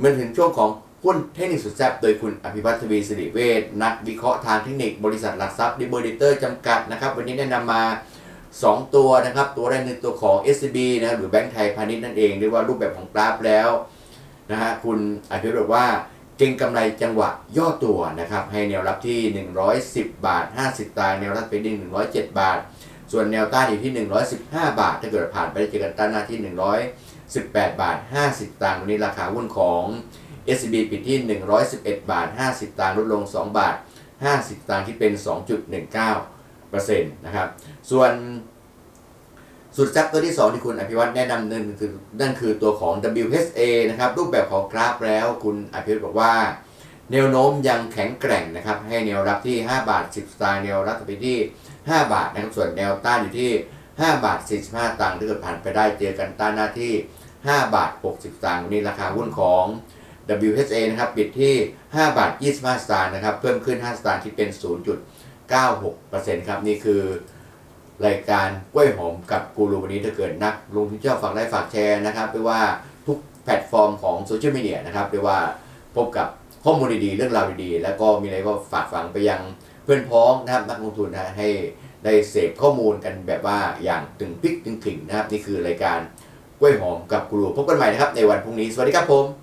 มันถึงช่วงของหุ้นเทคนิคสุดแซ่บโดยคุณอภิวัตทวีสิริเวชนักวิเคราะห์ทางเทคนิคบริษัทหลักทรัพย์ดิบริเตอร์จำกัดนะครับ วันนี้แนะนำมา 2 ตัวนะครับ ตัวแรกคือตัวของ SCB นะครับหรือแบงก์ไทยพาณิชย์นั่นเอง เรียกว่ารูปแบบของกราฟแล้วนะฮะคุณอภิวัตบอกว่าเก่งกำไรจังหวะย่อตัวนะครับ ให้แนวรับที่ 110 บาท 50 ตาแนวรับไปที่ง107 บาท ส่วนแนวต้านอยู่ที่ 115 บาท ถ้าเกิดผ่านไปได้เจอกันต้านหน้าที่ 18 บาท 50 ตังค์วันนี้ราคาหุ้นของ SCB ปิดที่ 111 บาท 50 ตังค์ลดลง 2 บาท 50 ตังค์ที่เป็น 2.19%นะครับ ส่วนสุดแซ่บตัวที่ 2 ที่คุณอภิวัตแนะนำนั่นคือนั่นคือตัวของ WHA นะครับ รูปแบบของกราฟแล้วคุณอภิวัตบอกว่า แนวโน้มยังแข็งแกร่งนะครับ ให้แนวรับที่ 5 บาท 10 สตางค์แนวรับไปที่ 5 บาทนะครับส่วนแนวต้านอยู่ที่ 5 บาท 45 ตังค์ถ้าเกิดผ่านไปได้เจอกันต้านหน้าที่ 5 บาท 60ตังค์วันนี้ราคาหุ้นของ WHA นะครับปิดที่ 5 บาท 25 สตางค์นะครับเพิ่มขึ้น 5 สตางค์ที่เป็น 0.96%ครับนี่คือ รายการกล้วยหอมกับกูรูวันนี้ถ้าเกิดนักลงทุนเชื่อฝากได้ฝากแชร์นะครับไม่ว่าทุกแพลตฟอร์มของโซเชียลมีเดียนะครับไม่ว่าพบกับข้อมูลดีๆ เรื่องราวดีๆ แล้วก็มีอะไรก็ฝากฝังไปยังเพื่อนพ้องนะครับนักลงทุนนะให้ได้เสพข้อมูลกันแบบว่าอย่างตึงพิกตึงขิงนะครับนี่คือรายการ กล้วยหอมกับกูรูพบกันใหม่นะครับในวันพรุ่งนี้ สวัสดีครับผม